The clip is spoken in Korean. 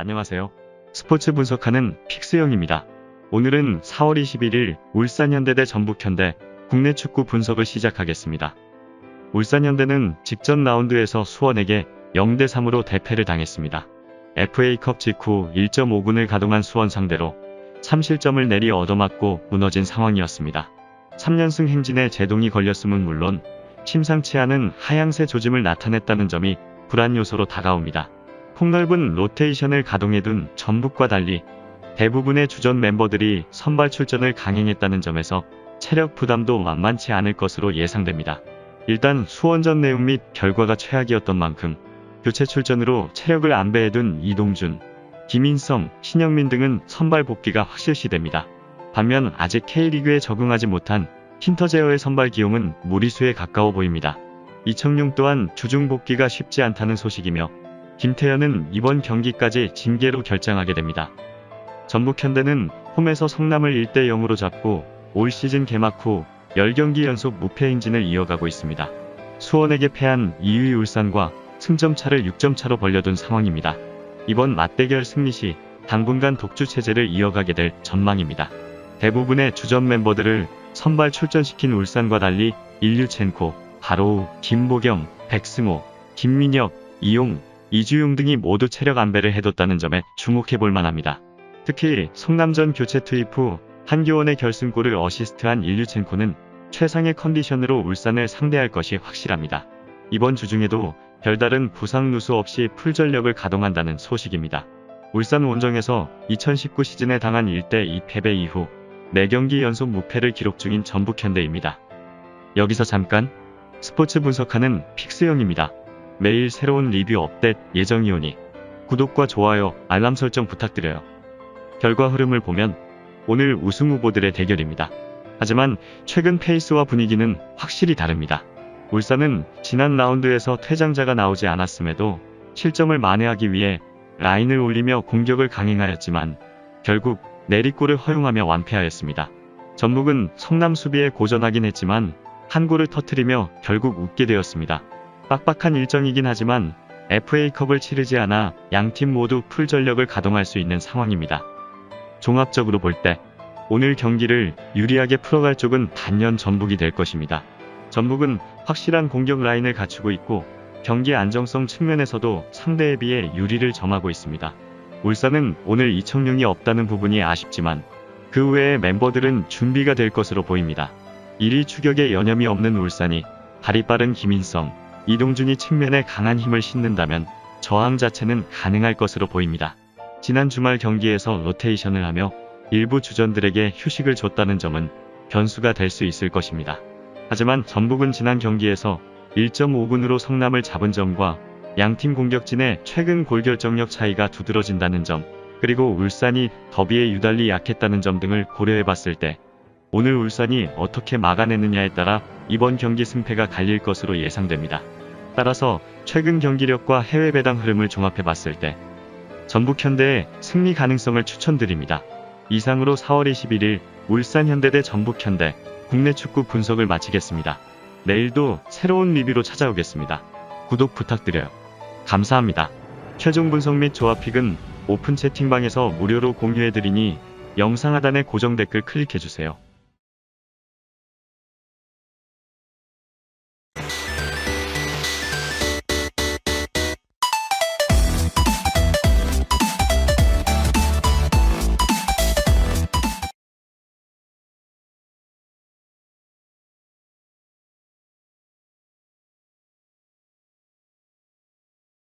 안녕하세요. 스포츠 분석하는 픽스형입니다. 오늘은 4월 21일 울산현대 대 전북현대 국내 축구 분석을 시작하겠습니다. 울산현대는 직전 라운드에서 수원에게 0대 3으로 대패를 당했습니다. FA컵 직후 1.5군을 가동한 수원 상대로 3실점을 내리 얻어맞고 무너진 상황이었습니다. 3연승 행진에 제동이 걸렸음은 물론 심상치 않은 하향세 조짐을 나타냈다는 점이 불안 요소로 다가옵니다. 폭넓은 로테이션을 가동해둔 전북과 달리 대부분의 주전 멤버들이 선발 출전을 강행했다는 점에서 체력 부담도 만만치 않을 것으로 예상됩니다. 일단 수원전 내용 및 결과가 최악이었던 만큼 교체 출전으로 체력을 안배해둔 이동준, 김인성, 신영민 등은 선발 복귀가 확실시됩니다. 반면 아직 K리그에 적응하지 못한 힌터제어의 선발 기용은 무리수에 가까워 보입니다. 이청용 또한 주중 복귀가 쉽지 않다는 소식이며 김태현은 이번 경기까지 징계로 결정하게 됩니다. 전북현대는 홈에서 성남을 1대 0으로 잡고 올 시즌 개막 후 10경기 연속 무패 행진을 이어가고 있습니다. 수원에게 패한 2위 울산과 승점 차를 6점 차로 벌려둔 상황입니다. 이번 맞대결 승리 시 당분간 독주 체제를 이어가게 될 전망입니다. 대부분의 주전 멤버들을 선발 출전시킨 울산과 달리 일류첸코, 바로우, 김보경, 백승호, 김민혁, 이용, 이주용 등이 모두 체력 안배를 해뒀다는 점에 주목해 볼 만합니다. 특히 성남전 교체 투입 후 한교원의 결승골을 어시스트한 일류첸코는 최상의 컨디션으로 울산을 상대할 것이 확실합니다. 이번 주 중에도 별다른 부상 누수 없이 풀전력을 가동한다는 소식입니다. 울산 원정에서 2019 시즌에 당한 1대 2 패배 이후 4경기 연속 무패를 기록 중인 전북현대입니다. 여기서 잠깐 스포츠 분석하는 픽스형입니다. 매일 새로운 리뷰 업데이트 예정이오니 구독과 좋아요, 알람 설정 부탁드려요. 결과 흐름을 보면 오늘 우승 후보들의 대결입니다. 하지만 최근 페이스와 분위기는 확실히 다릅니다. 울산은 지난 라운드에서 퇴장자가 나오지 않았음에도 실점을 만회하기 위해 라인을 올리며 공격을 강행하였지만 결국 내리골을 허용하며 완패하였습니다. 전북은 성남 수비에 고전하긴 했지만 한 골을 터트리며 결국 웃게 되었습니다. 빡빡한 일정이긴 하지만 FA컵을 치르지 않아 양팀 모두 풀 전력을 가동할 수 있는 상황입니다. 종합적으로 볼 때 오늘 경기를 유리하게 풀어갈 쪽은 단연 전북이 될 것입니다. 전북은 확실한 공격 라인을 갖추고 있고 경기 안정성 측면에서도 상대에 비해 유리를 점하고 있습니다. 울산은 오늘 이청용이 없다는 부분이 아쉽지만 그 외의 멤버들은 준비가 될 것으로 보입니다. 1위 추격에 여념이 없는 울산이 발이 빠른 김인성, 이동준이 측면에 강한 힘을 싣는다면 저항 자체는 가능할 것으로 보입니다. 지난 주말 경기에서 로테이션을 하며 일부 주전들에게 휴식을 줬다는 점은 변수가 될 수 있을 것입니다. 하지만 전북은 지난 경기에서 1.5분으로 성남을 잡은 점과 양팀 공격진의 최근 골 결정력 차이가 두드러진다는 점, 그리고 울산이 더비에 유달리 약했다는 점 등을 고려해 봤을 때 오늘 울산이 어떻게 막아내느냐에 따라 이번 경기 승패가 갈릴 것으로 예상됩니다. 따라서 최근 경기력과 해외 배당 흐름을 종합해 봤을 때 전북 현대의 승리 가능성을 추천드립니다. 이상으로 4월 21일 울산 현대 대 전북 현대 국내 축구 분석을 마치겠습니다. 내일도 새로운 리뷰로 찾아오겠습니다. 구독 부탁드려요. 감사합니다. 최종 분석 및 조합픽은 오픈 채팅방에서 무료로 공유해드리니 영상 하단의 고정 댓글 클릭해주세요.